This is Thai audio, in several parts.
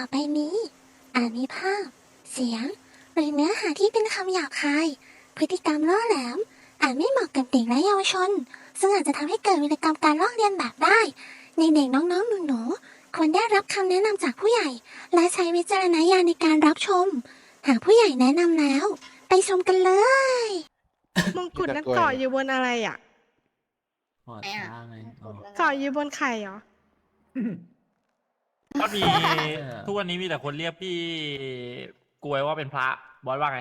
ต่อไปนี้ อาจมีภาพ เสียง หรือเนื้อหาที่เป็นคำหยาบคาย พฤติกรรมล่อแหลม อาจไม่เหมาะกับเด็กและเยาวชน ซึ่งอาจจะทำให้เกิดวิรกรรมการลอกเลียนแบบได้ ในเด็กน้องๆหนูๆควรได้รับคำแนะนำจากผู้ใหญ่ และใช้วิจารณญาณในการรับชม หากผู้ใหญ่แนะนำแล้ว ไปชมกันเลย มงกุฎนั้นเกาะอยู่บนอะไรอะหอดช้างไงอ๋อ เกาะอยู่บนไข่เหรอ ก็มีอทุกวันนี้มีแต่คนเรียกพี่กลวยว่าเป็นพระบอสว่าไง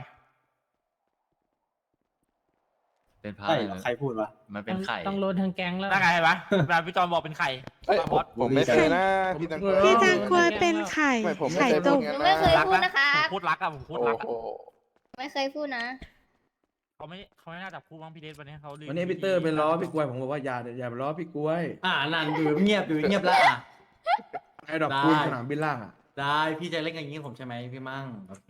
เป็นพระใช่อะไรเหรอนะใครพูดวะ มันเป็นไข่ต้องโลดทั้งแก๊งแล้วได้ไงเห็นไหมเวลาพี่จอนบอกเป็นไข่เอ้ยว่าบอสผมไม่เคยนะพี่ตังกวยพี่จังกวยเป็นไข่ไม่ผมไม่ไข่เคยต้พูมดงั้นไม่เคยนะพูดนะคะ ผมพูดรักอะผมพูดโอ้รักอะโหไม่เคยพูดนะ เขาไม่เขาไม่น่าจับคู่บ้างพี่เดชวันนี้เขาลืมวันนี้พีเตอร์เป็นล้อพี่กล้วยผมบอกว่าอย่าอย่าไปล้อพี่กล้วย อ่านั่นอยู่เงียบอยู่เงียบแล้วอะ ไอ้ดอกได้ คูณสนามบินล่างอะ ได้พี่จะเล่นกันอย่างนี้ผมใช่ไหมพี่มั่งโอเค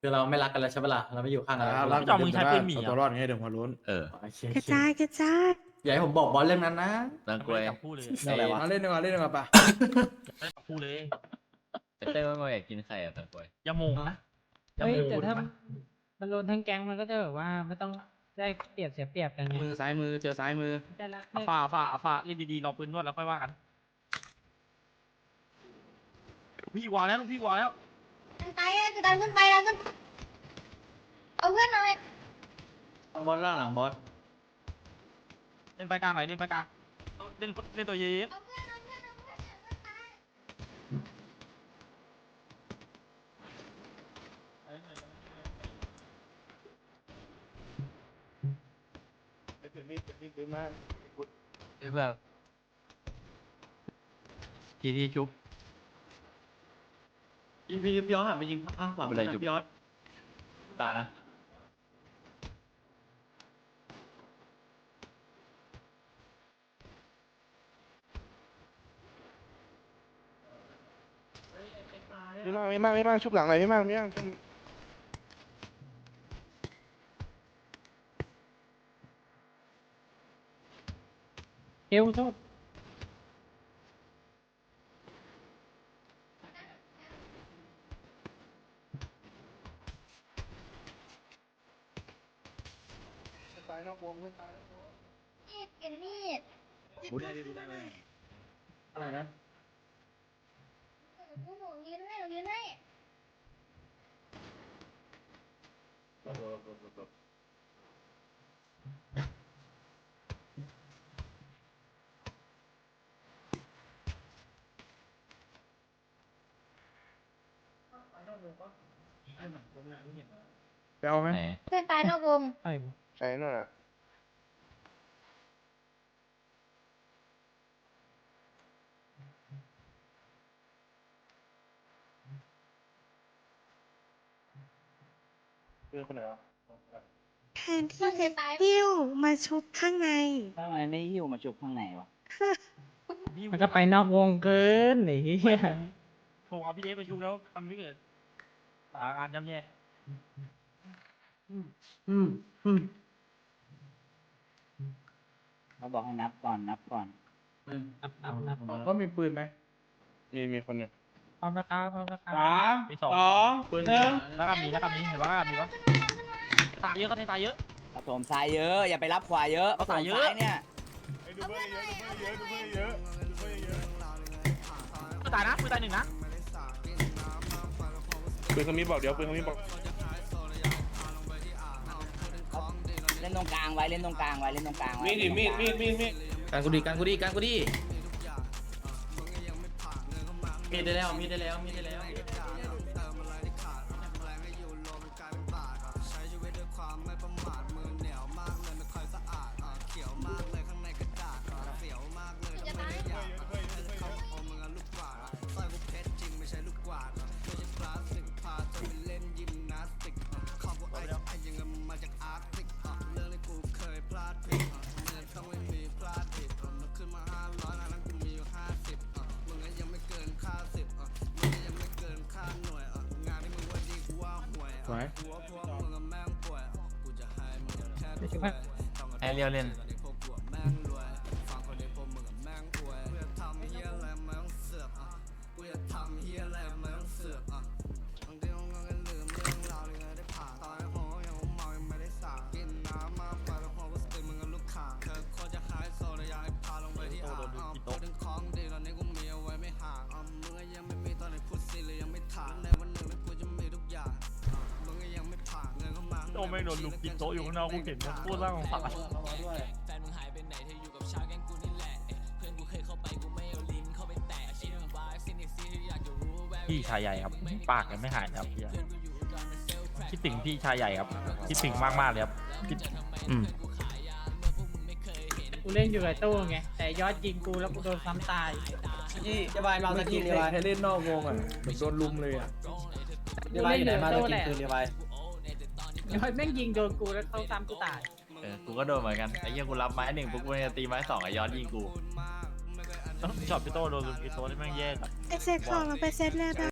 คือเราไม่รักกันแล้วใช่ปะล่ะเราไม่อยู่ข้างกันแล้วรัก พี่จอนมึงใช้ปืนหมีเอาเหรตัวอรอดไงเดี๋ยวหัวโล้นเออโอเคกระจายกระจายอย่าให้ผมบอกบอลเรื่องนั้นนะตังกไม่วยได้จับคู่เลยเรื่องอะไรวะ มาเล่นดีกว่าเล่นดีกว่าปะไม่ได้จับคู่เลยไอ้เต้ยว่าอยากกินไข่อะตังกวยอยาโมงนะอย่าเฮ้ยโมงแต่ถ้านะมันโดนทั้งแก๊งมันก็จะแบบว่าไม่ต้องได้เปรียบเสียเปรียบกันไงมือซ้ายมือเจอซ้ายมือได้ละเอาฝ่าฝ่าเอาฝ่าเล่นดีๆรอปืนนวดแล้วค่อยว่ากัน พี่วางแล้วลูกพี่วางแล้วไปอะคือดันขึ้นไปดันขึ้นเอาเพื่อนหน่อยบอลล่างหลังบอลเล่นไปกลางหน่อยเล่นไปกลางเล่นเล่นตัวเย็นเอาเพื่อนเอาเพื่อนเอาเพื่อนเอาเพื่อนไปไปถึงนี่ถึงนี่ถึงมาเอ้ยแบบทีที่ชุบ พี่พี่พี่ยอดหันไปยิงข้างขวาเป็นไรจุ๊บ พี่ยอดตานะไม่มากไม่มากไม่มากชุบหลังหน่อยไม่มากไม่มากเอวโทษ ตายนอกวงเพื่อนตายนอกวงมีดเปลี่ยนมีดบูได้ดิบูได้ไหมอะไรนะหนูหนูยืนให้หนูยืนให้ไปเอาไหมไหน เพื่อนตายนอกวง ไอ้ ใช่นั่นน่ะเพื่อนคนไหนอะแทนที่จะปิ้วมาชุบข้างใน ทำไมไม่หิ้วมาจุบข้างในวะพี่มันก็ไปนอกวงเกินไอ้เหี้ยผมเอาพี่เดชไปชุบแล้วทำไม่เกิดสถานการณ์ย่ำแย่ อืมอืม เขาบอกให้นับก่อนนับก่อนอืมนับนับนับก็มีปืนไหมมีมีคนหนึ่งพร้อมนะครับพร้อมนะครับมีสองปืนหนึ่งแล้วก็มีแล้วก็มีเห็นว่ามีวะตายเยอะก็ตายเยอะผสมทรายเยอะอย่าไปรับขวาเยอะเอาสายเยอะผสมทรเนี่ยดูเบอร์เยอะดูเบอร์เยอะดูเบอร์เยอะดูเบอร์เยอะมือตายนะมือตายหนึ่งนะปืนเขามีบอกเดี๋ยวปืนเขามีบอก ล่นตรงกลางไว้เล่นตรงกลางไว้เล่นตรงกลางไว้มีดดิมีดมีดมีดมีดการกูดีการกูดีการกูดีมีได้แล้วมีได้แล้วมีได้แล้ว สวยไม่ใช่ว่าให้เรียวเล่น แม่งโดนลุกกินโต๊ะอยู่ข้างนอกกูเห็นมันพูดร่างของสารพี่ชายใหญ่ครับ ปากยังไม่หายนะครับพี่คิดถึงพี่ชายใหญ่ครับ คิดถึงมากมากๆเลยครับคิดอืมกูเล่นอยู่กับตู้ไงแต่ยอดยิงกูแล้วกูโดนซ้ำตายพี่จะบายมาสักทีใคเลยรบายใครเล่นนอกวงอะเหมือนโดนลุมเลยอะกูเล่นอยู่กับตู้แหละคืนเลยบาย ยอดแม่งยิงโดนกูแล้วเขาซ้ำกูตายเออกูก็โดนเหมือนกันไอ้เหี้ยกูรับไม้หนึ่งปุ๊บกูจะตีไม้สองไอ้ยอดยิงกูช็อตพี่โต้โดนลุกกินโต๊ะนี่แม่งแย่จัดไปเซตของแล้วไปเซตเลยแบบ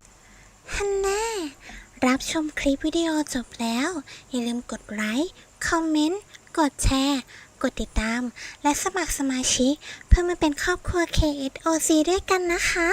ฮันน่ารับชมคลิปวิดีโอจบแล้ว อย่าลืมกดไลค์คอมเมนต์กดแชร์ กดติดตาม และสมัครสมาชิก เพื่อมาเป็นครอบครัว KSOC ด้วยกันนะคะ